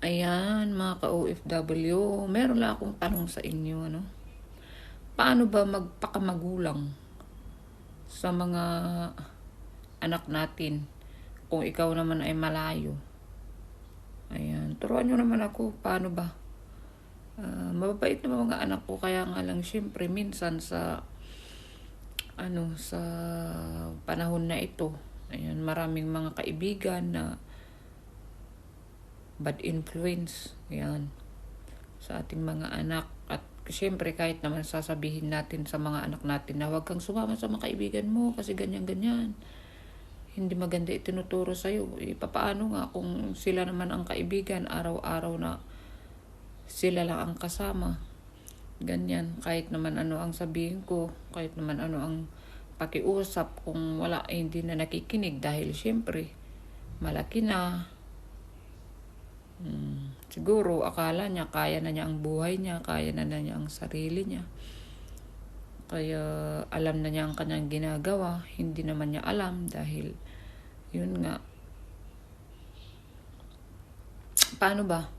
Ayan, mga ka-OFW, meron lang akong tanong sa inyo, ano? Paano ba magpakamagulang sa mga anak natin kung ikaw naman ay malayo? Ayan, turuan nyo naman ako, paano ba? Ah, mababait naman mga anak ko, kaya nga lang, syempre, minsan sa, ano, sa panahon na ito, ayan, maraming mga kaibigan na bad influence, ayan, sa ating mga anak. At syempre, kahit naman sasabihin natin sa mga anak natin na huwag kang sumama sa mga kaibigan mo kasi ganyan-ganyan. Hindi maganda itinuturo sa'yo. E, papaano nga kung sila naman ang kaibigan, araw-araw na sila lang ang kasama. Ganyan, kahit naman ano ang sabihin ko, kahit naman ano ang pakiusap, kung wala, eh, hindi na nakikinig dahil syempre, malaki na, Hmm, siguro akala niya kaya na niya ang buhay niya, kaya na, na niya ang sarili niya. Kaya alam na niya ang kanyang ginagawa, hindi naman niya alam dahil yun nga. Paano ba?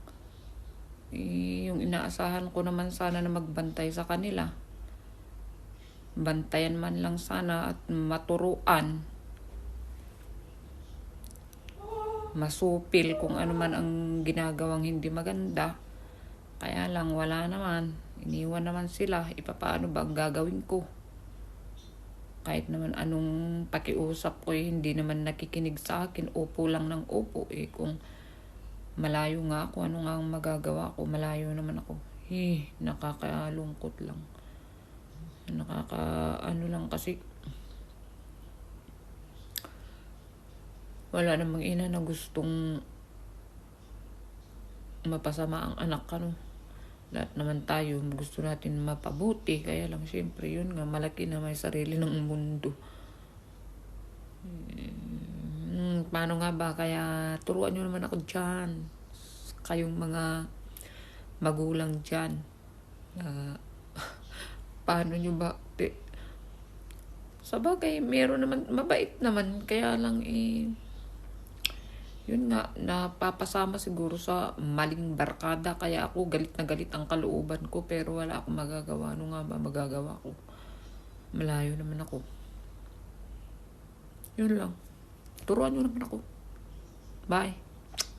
Eh, yung inaasahan ko naman sana na magbantay sa kanila. Bantayan man lang sana at maturuan masupil kung ano man ang ginagawang hindi maganda. Kaya lang wala naman. Iniwan naman sila. Ipapaano ba ang gagawin ko? Kahit naman anong pakiusap ko eh, hindi naman nakikinig sa akin. Opo lang ng opo eh. Kung malayo nga ako, ano nga ang magagawa ko? Malayo naman ako. Eh, nakakalungkot lang. Nakaka, ano lang kasi, wala namang ina na gustong mapasama ang anak ano. Lahat naman tayo gusto natin mapabuti. Kaya lang siyempre yun nga malaki na may sarili ng mundo. Hmm, paano nga ba? Kaya turuan nyo naman ako dyan. Kayong mga magulang dyan. Uh, paano nyo ba? Di, sa bagay, meron naman, mabait naman. Kaya lang eh, yun nga, napapasama siguro sa maling barkada. Kaya ako galit na galit ang kalooban ko. Pero wala akong magagawa. Ano nga ba magagawa ko? Malayo naman ako. Yun lang. Turuan nyo naman ako. Bye.